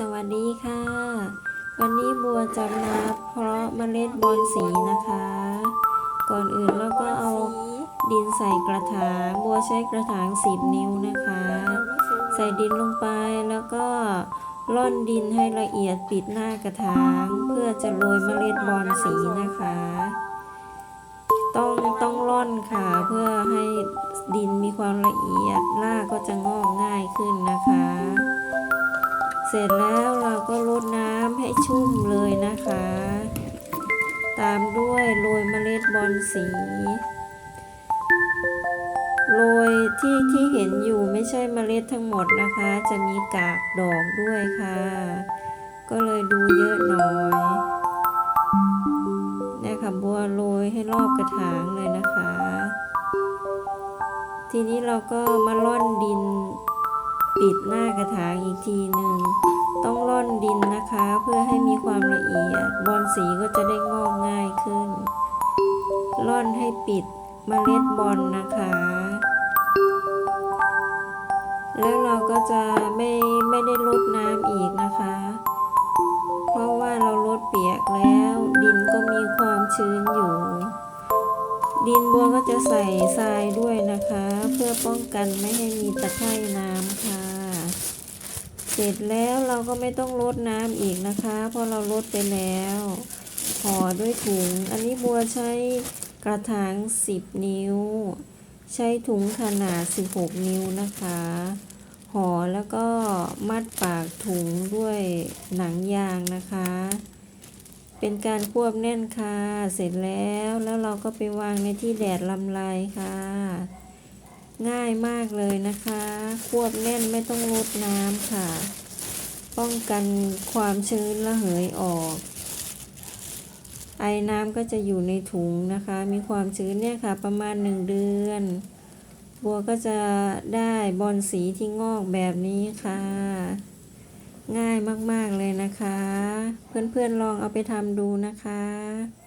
สวัสดีค่ะ วันนี้บัวจะมาเพาะเมล็ดบอนสีนะคะ ก่อนอื่นเราก็เอาดินใส่กระถางบัวใช้กระถาง10 นิ้วนะคะ ใส่ดินลงไปแล้วก็ร่อนดินให้ละเอียดปิดหน้ากระถาง เพื่อจะโรยเมล็ดบอนสีนะคะ ต้องต้องร่อนค่ะเพื่อให้ดินมีความละเอียดรากก็จะงอก เสร็จแล้วเราก็รดน้ำให้ชุ่มเลยนะคะ ตามด้วยโรยเมล็ดบอนสี โรยที่ที่เห็นอยู่ไม่ใช่เมล็ดทั้งหมดนะคะ จะมีกากดอกด้วยค่ะ ก็เลยดูเยอะหน่อยนี่ยค่ะบัวโรยให้รอบกระถางเลยนะคะ ทีนี้เราก็มาล่อนดิน ปิดหน้ากระถางอีกทีหนึ่ง ต้องร่อนดินนะคะเพื่อให้มีความละเอียด บอนสีก็จะได้งอกง่ายขึ้น ร่อนให้ปิดเมล็ดบอลนะคะ แล้วเราก็จะไม่ไม่ได้ลดน้ำอีกนะคะ เพราะว่าเราลดเปียกแล้ว ดินก็มีความชื้นอยู่ ดินบัวก็จะใส่ทรายด้วยนะคะ เพื่อป้องกันไม่ให้มีตะไคร่น้ำค่ะ เสร็จแล้วเราก็ไม่ต้องลดน้ำอีกนะคะ เพราะเราลดไปแล้วห่อด้วยถุง อันนี้บัวใช้กระถาง 10 นิ้ว ใช้ถุงขนาด 16 นิ้วนะคะห่อแล้วก็มัดปากถุงด้วยหนังยางนะคะ เป็นการควบแน่นค่ะ เสร็จแล้วแล้วเราก็ไปวางในที่แดดลำลายค่ะ ง่ายมากเลยนะคะ ควบแน่นไม่ต้องลดน้ำค่ะ ป้องกันความชื้นระเหยออก ไอน้ำก็จะอยู่ในถุงนะคะ มีความชื้นเนี่ยค่ะ ประมาณหนึ่งเดือน บัวก็จะได้บอนสีที่งอกแบบนี้ค่ะ ง่ายมากๆเลยนะคะ เพื่อนๆลองเอาไปทำดูนะคะ